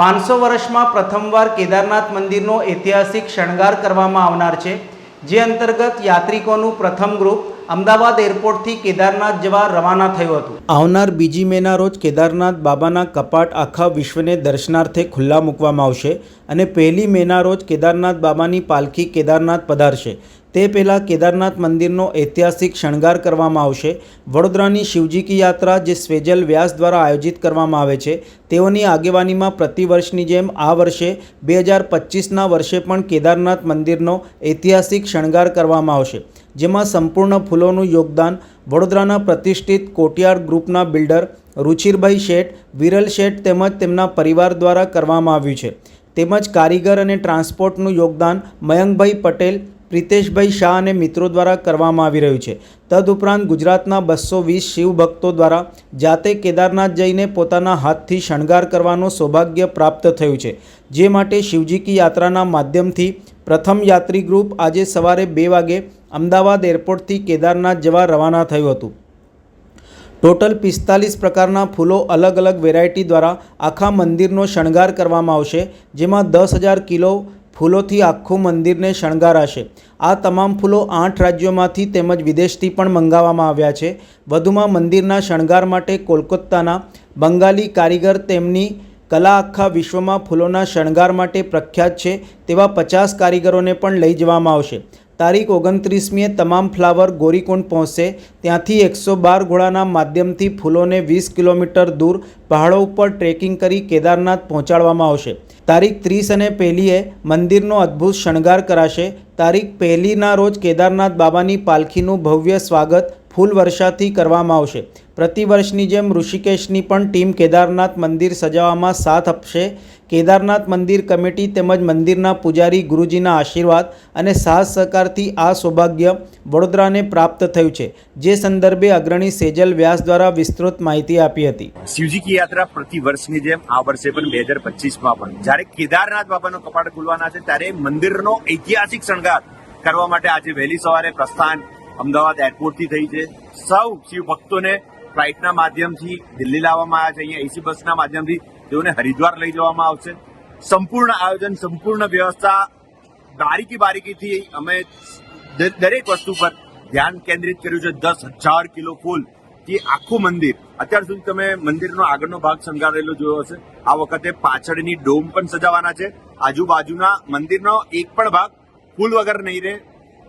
પાંચસો વર્ષમાં પ્રથમવાર કેદારનાથ મંદિરનો ઐતિહાસિક શણગાર કરવામાં આવનાર છે, જે અંતર્ગત યાત્રિકોનું પ્રથમ ગ્રુપ અમદાવાદ એરપોર્ટથી કેદારનાથ જવા રવાના થયું હતું. આવનાર બીજી મેના રોજ કેદારનાથ બાબાના કપાટ આખા વિશ્વને દર્શનાર્થે ખુલ્લા મૂકવામાં આવશે અને પહેલી મેના રોજ કેદારનાથ બાબાની પાલખી કેદારનાથ પધારશે. તે પહેલાં કેદારનાથ મંદિરનો ઐતિહાસિક શણગાર કરવામાં આવશે. વડોદરાની શિવજી કી યાત્રા, જે સ્વેજલ વ્યાસ દ્વારા આયોજિત કરવામાં આવે છે, તેઓની આગેવાનીમાં પ્રતિવર્ષની જેમ આ વર્ષે બે હજાર પચીસના વર્ષે પણ કેદારનાથ મંદિરનો ઐતિહાસિક શણગાર કરવામાં આવશે, જેમાં સંપૂર્ણ ફૂલોનું યોગદાન વડોદરાના પ્રતિષ્ઠિત કોટિયાર ગ્રુપના બિલ્ડર રુચિરભાઈ શેઠ, વિરલ શેઠ તેમજ તેમના પરિવાર દ્વારા કરવામાં આવ્યું છે. તેમજ કારીગર અને ટ્રાન્સપોર્ટનું યોગદાન મયંકભાઈ પટેલ પ્રિતેશભાઈ શાહ અને મિત્રો દ્વારા કરવામાં આવી રહ્યું છે. તદુપરાંત ગુજરાતના બસો વીસ શિવ ભક્તો દ્વારા જાતે કેદારનાથ જઈને પોતાના હાથથી શણગાર કરવાનો સૌભાગ્ય પ્રાપ્ત થયું છે. જે માટે શિવજી કી યાત્રાના માધ્યમથી પ્રથમ યાત્રી ગ્રુપ આજે સવારે બે વાગે અમદાવાદ એરપોર્ટથી કેદારનાથ જવા રવાના થયું હતું. ટોટલ પિસ્તાલીસ પ્રકારના ફૂલો અલગ અલગ વેરાયટી દ્વારા આખા મંદિરનો શણગાર કરવામાં આવશે, જેમાં દસ હજાર કિલો ફૂલોથી આખું મંદિરને શણગારાશે. આ તમામ ફૂલો આઠ રાજ્યોમાંથી તેમજ વિદેશથી પણ મંગાવવામાં આવ્યા છે. વધુમાં મંદિરના શણગાર માટે કોલકાતાના બંગાળી કારીગર તેમની કલા આખા વિશ્વમાં ફૂલોના શણગાર માટે પ્રખ્યાત છે તેવા પચાસ કારીગરોને પણ લઈ જવામાં આવશે. તારીખ ઓગણત્રીસમીએ તમામ ફ્લાવર ગોરીકુંડ પહોંચશે. ત્યાંથી એકસો બાર ઘોડાના માધ્યમથી ફૂલોને વીસ કિલોમીટર દૂર પહાડો ઉપર ટ્રેકિંગ કરી કેદારનાથ પહોંચાડવામાં આવશે. તારીખ ત્રીસ અને પહેલીએ મંદિરનો અદ્ભુત શણગાર કરાશે. તારીખ પહેલીના રોજ કેદારનાથ બાબાની પાલખીનું ભવ્ય સ્વાગત ફૂલ વર્ષાથી કરવામાં આવશે. પ્રતિવર્ષની જેમ ઋષિકેશની પણ ટીમ કેદારનાથ મંદિર સજાવવામાં સાથ આપશે. કેદારનાથ મંદિર કમિટી તેમજ મંદિરના પૂજારી ગુરુજીના આશીર્વાદ અને સાથ સહકારથી આ સૌભાગ્ય વડોદરાને પ્રાપ્ત થયું છે, જે સંદર્ભે અગ્રણી સેજલ વ્યાસ દ્વારા વિસ્તૃત માહિતી આપી હતી. શિવજી કી યાત્રા પ્રતિ વર્ષની જેમ આ વર્ષે પણ બે હજાર પચીસમાં પણ. જ્યારે કેદારનાથ બાબાનો કપાટ ખુલવાના છે, ત્યારે મંદિરનો ઐતિહાસિક શણગાર કરવા માટે આજે વહેલી સવારે પ્રસ્થાન અમદાવાદ એરપોર્ટથી થઈ છે. સૌ શિવ ભક્તોને ફ્લાઇટના માધ્યમથી દિલ્હી લાવવામાં આવ્યા છે. અહીંયા એસી બસના માધ્યમથી તેઓને હરિદ્વાર લઈ જવામાં આવશે. સંપૂર્ણ આયોજન, સંપૂર્ણ વ્યવસ્થા બારીકી બારીકીથી અમે દરેક વસ્તુ પર ધ્યાન કેન્દ્રિત કર્યું છે. દસ હજાર કિલો ફૂલ. થી આખું મંદિર. અત્યાર સુધી તમે મંદિરનો આગળનો ભાગ શણગારેલો જોયો હશે. આ વખતે પાછળની ડોમ પણ સજાવવાના છે. આજુબાજુના મંદિરનો એક પણ ભાગ ફૂલ વગર નહીં રહે.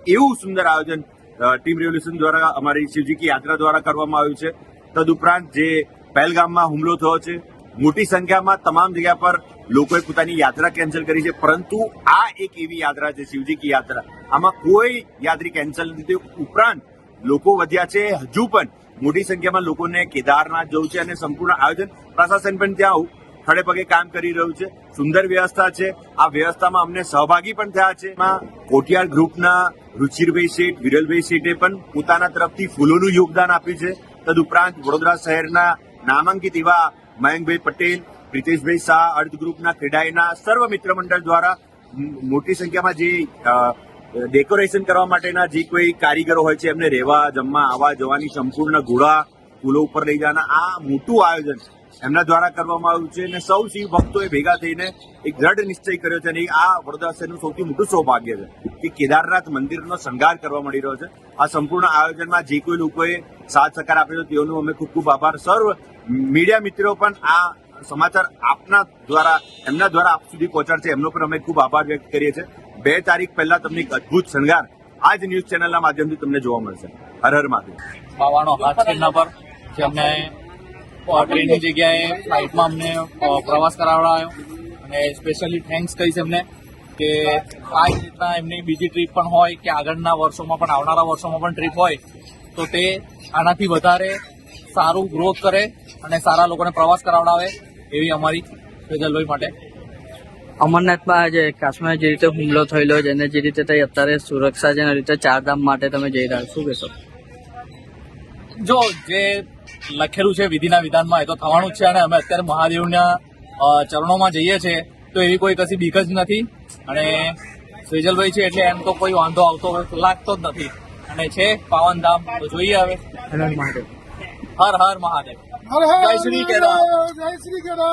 એવું સુંદર આયોજન ટીમ રેવલ્યુશન દ્વારા અમારી શિવજી કી યાત્રા દ્વારા કરવામાં આવ્યું છે. તદુપરાંત જે પહેલગામમાં હુમલો થયો છે, મોટી સંખ્યામાં તમામ જગ્યા પર લોકોએ પોતાની યાત્રા કેન્સલ કરી છે. પરંતુ આ એક એવી યાત્રા છે, શિવજી કી યાત્રા. આમાં કોઈ યાત્રી કેન્સલ નથી ઉપરાંત લોકો વધ્યા છે, હજુ પણ મોટી સંખ્યામાં લોકોને કેદારનાથ જવું છે અને સંપૂર્ણ આયોજન પ્રશાસન પણ ત્યાં ખડે પગે કામ કરી રહ્યું છે. સુંદર વ્યવસ્થા છે. આ વ્યવસ્થામાં અમને સહભાગી પણ થયા છે. એમાં કોટિયાર ગ્રુપના રુચિરભાઈ શેઠ, વિરલભાઈ શેઠે પણ પોતાના તરફથી ફૂલોનું યોગદાન આપ્યું છે. તદુપરાંત વડોદરા શહેરના નામાંકિત એવા મયંકભાઈ પટેલ, પ્રિતેશભાઈ શાહ અર્થ ગ્રુપના ક્રિડાઈના સર્વ મિત્ર મંડળ દ્વારા મોટી સંખ્યામાં જે ડેકોરેશન કરવા માટેના જે કોઈ કારીગરો હોય છે, એમને રહેવા, જમવા, આવવા, જવાની સંપૂર્ણ ઘોડા ફૂલો ઉપર લઈ જવાના આ મોટું આયોજન એમના દ્વારા કરવામાં આવ્યું છે અને સૌ શિવ ભક્તોએ ભેગા થઈને એક દ્રઢ નિશ્ચય કર્યો છે અને આ વડોદરા શહેરનું સૌથી મોટું સૌભાગ્ય છે કે કેદારનાથ મંદિરનો શણગાર કરવા મળી રહ્યો છે. આ સંપૂર્ણ આયોજનમાં જે કોઈ લોકોએ સાથ સહકાર આપ્યો તેઓનું અમે ખૂબ ખૂબ આભાર. સર્વ મીડિયા મિત્રો પણ આ સમાચાર આપના દ્વારા, એમના દ્વારા આપ સુધી પહોંચાડશે. એમનો પણ અમે ખૂબ આભાર વ્યક્ત કરીએ છીએ. બે તારીખ પહેલા તમને એક અદ્ભુત શણગાર આ જ ન્યૂઝ ચેનલના માધ્યમથી તમને જોવા મળશે. હર હર મહાદેવ. પર જે અમને ટ્રેનની જગ્યાએ ફ્લાઇટમાં અમને પ્રવાસ કરાવડાયો. અને સ્પેશિયલી થેન્ક્સ કહીશ એમને કે આ રીતના એમની બીજી ટ્રીપ પણ હોય કે આગળના વર્ષોમાં પણ, આવનારા વર્ષોમાં પણ ટ્રીપ હોય, તો તે આનાથી વધારે સારું ગ્રોથ કરે અને સારા લોકોને પ્રવાસ કરાવડાવે એવી અમારી ફેજલભાઈ માટે. અમરનાથમાં આજે કાશ્મીર જે રીતે હુમલો થયેલો છે અને જે રીતે અત્યારે સુરક્ષા એના રીતે ચારધામ માટે તમે જઈ રહ્યા શું કહેશો? જો જે લખેલું છે વિધિના વિધાનમાં એ તો થવાનું જ છે અને અમે અત્યારે મહાદેવના ચરણોમાં જઈએ છીએ તો એવી કોઈ કશી બીક જ નથી. અને સેજલભાઈ છે એટલે એમ તો કોઈ વાંધો આવતો લાગતો જ નથી. અને છે પાવનધામ તો જોઈએ હવે. હર હર મહાદેવ. હર હર મહાદેવ. જય શ્રી કેદાર. જય શ્રી કેદાર.